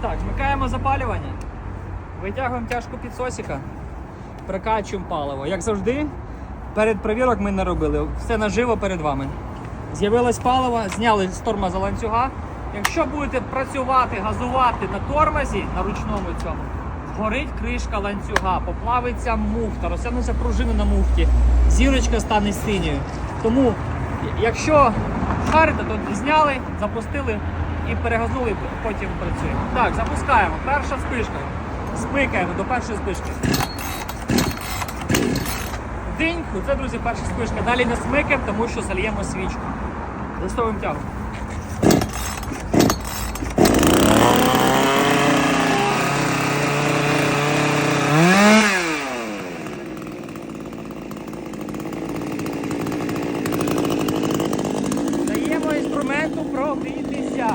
Так, вмикаємо запалювання, витягуємо тяжку підсосіка, прикачуємо паливо. Як завжди, перед перевірок ми не робили. Все наживо перед вами. З'явилось паливо, зняли з тормоза ланцюга. Якщо будете працювати, газувати на тормозі, на ручному цьому, згорить кришка ланцюга, поплавиться муфта, розтягнуться пружини на муфті, зірочка стане синьою. Тому, якщо шарите, то зняли, запустили і перегазнули, потім працюємо. Так, запускаємо. Перша спишка. Спикаємо до першої спишки. День, це, друзі, перша спишка. Далі не смикаємо, тому що зальємо свічку. Листовим тягом. Інструменту прогрітися.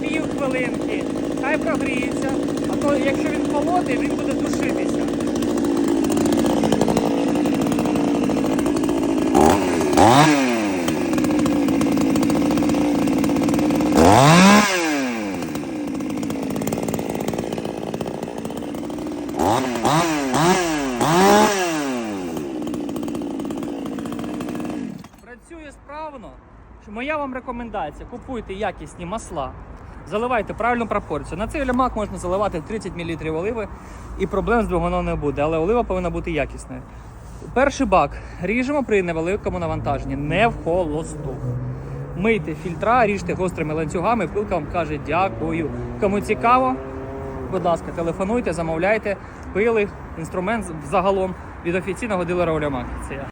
Пів хвилинки. Хай прогріється. А то якщо він холодний, він буде душитися. Працює справно. Моя вам рекомендація: купуйте якісні масла, заливайте правильну пропорцію. На цей лямак можна заливати 30 мл оливи і проблем з двигуном не буде, але олива повинна бути якісною. Перший бак ріжемо при невеликому навантаженні, не в холосту. Мийте фільтра, ріжте гострими ланцюгами, пилка вам каже дякую. Кому цікаво, будь ласка, телефонуйте, замовляйте, пили, інструмент загалом від офіційного дилера Олямак. Це я.